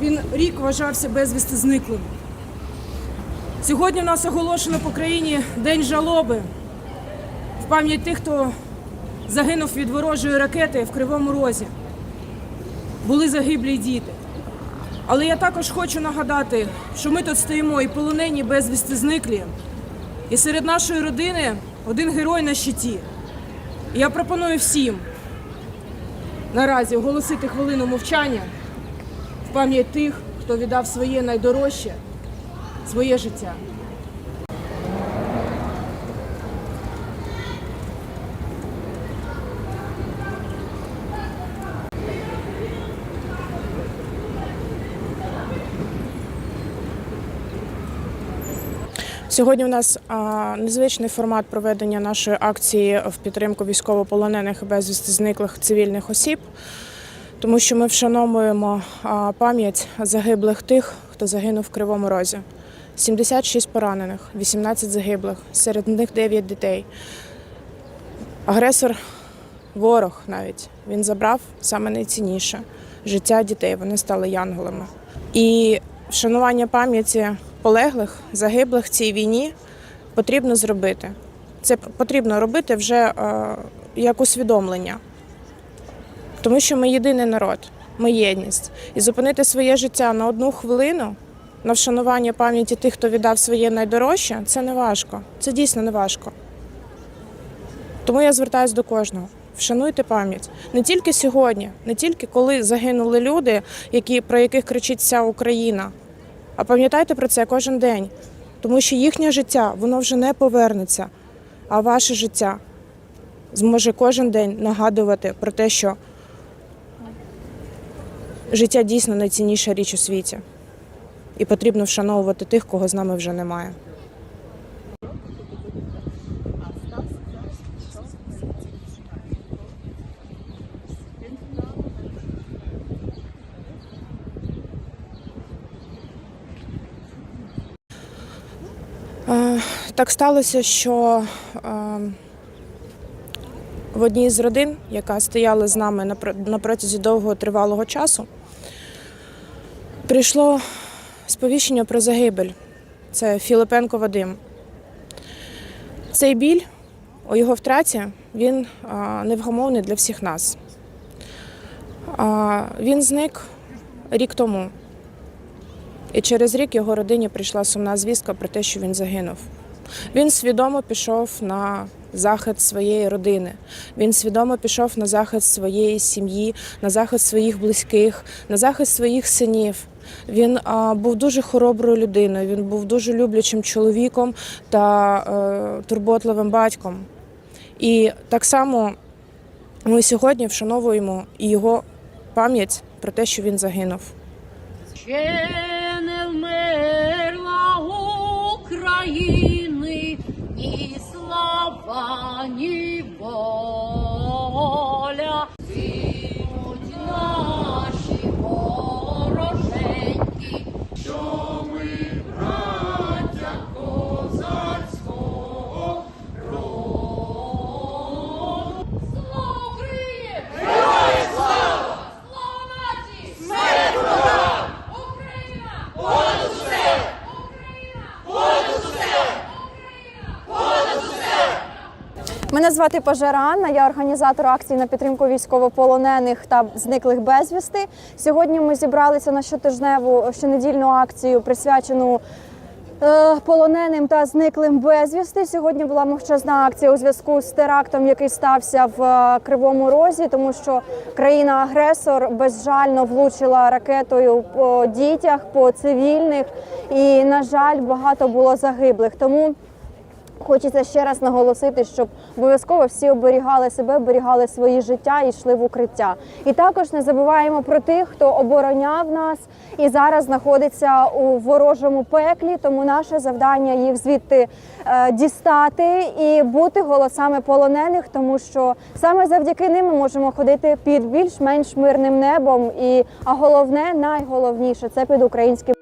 він рік вважався безвісти зниклим. Сьогодні в нас оголошено по країні День жалоби в пам'ять тих, хто загинув від ворожої ракети в Кривому Розі. Були загиблі діти. Але я також хочу нагадати, що ми тут стоїмо і полонені безвісти зниклі. І серед нашої родини один герой на щиті. І я пропоную всім наразі оголосити хвилину мовчання пам'ять тих, хто віддав своє найдорожче, своє життя. Сьогодні у нас незвичний формат проведення нашої акції в підтримку військовополонених безвісти зниклих цивільних осіб, тому що ми вшановуємо пам'ять загиблих тих, хто загинув в Кривому Розі. 76 поранених, 18 загиблих, серед них 9 дітей. Агресор, ворог навіть, він забрав саме найцінніше життя дітей. Вони стали янголами. І вшанування пам'яті полеглих, загиблих в цій війні потрібно зробити. Це потрібно робити вже як усвідомлення, тому що ми єдиний народ, ми єдність. І зупинити своє життя на одну хвилину на вшанування пам'яті тих, хто віддав своє найдорожче, це не важко. Це дійсно не важко. Тому я звертаюся до кожного. Вшануйте пам'ять не тільки сьогодні, не тільки коли загинули люди, які, про яких кричить вся Україна, а пам'ятайте про це кожен день, тому що їхнє життя воно вже не повернеться, а ваше життя зможе кожен день нагадувати про те, що життя дійсно найцінніша річ у світі, і потрібно вшановувати тих, кого з нами вже немає. Е, Так сталося, що е, в одній з родин, яка стояла з нами на на протязі довгого тривалого часу, прийшло сповіщення про загибель. Це Філипенко Вадим. Цей біль у його втраті він невгомовний для всіх нас. Він зник рік тому. І через рік його родині прийшла сумна звістка про те, що він загинув. Він свідомо пішов на захист своєї родини. Він свідомо пішов на захист своєї сім'ї, на захист своїх близьких, на захист своїх синів. Він а, був дуже хороброю людиною. Він був дуже люблячим чоловіком та е, турботливим батьком. І так само ми сьогодні вшановуємо і його пам'ять про те, що він загинув. Ще не вмерла України ні слава, ні Мене звати Пожара Анна, я організатор акції на підтримку військовополонених та зниклих безвісти. Сьогодні ми зібралися на щотижневу щонедільну акцію, присвячену е, полоненим та зниклим безвісти. Сьогодні була мовчазна акція у зв'язку з терактом, який стався в е, Кривому Розі, тому що країна-агресор безжально влучила ракетою по дітях, по цивільних, і на жаль, багато було загиблих. Тому Хочеться ще раз наголосити, щоб обов'язково всі оберігали себе, оберігали свої життя і йшли в укриття. І також не забуваємо про тих, хто обороняв нас і зараз знаходиться у ворожому пеклі. Тому наше завдання їх звідти е, дістати і бути голосами полонених, тому що саме завдяки ним ми можемо ходити під більш-менш мирним небом. І а головне, найголовніше це під українським.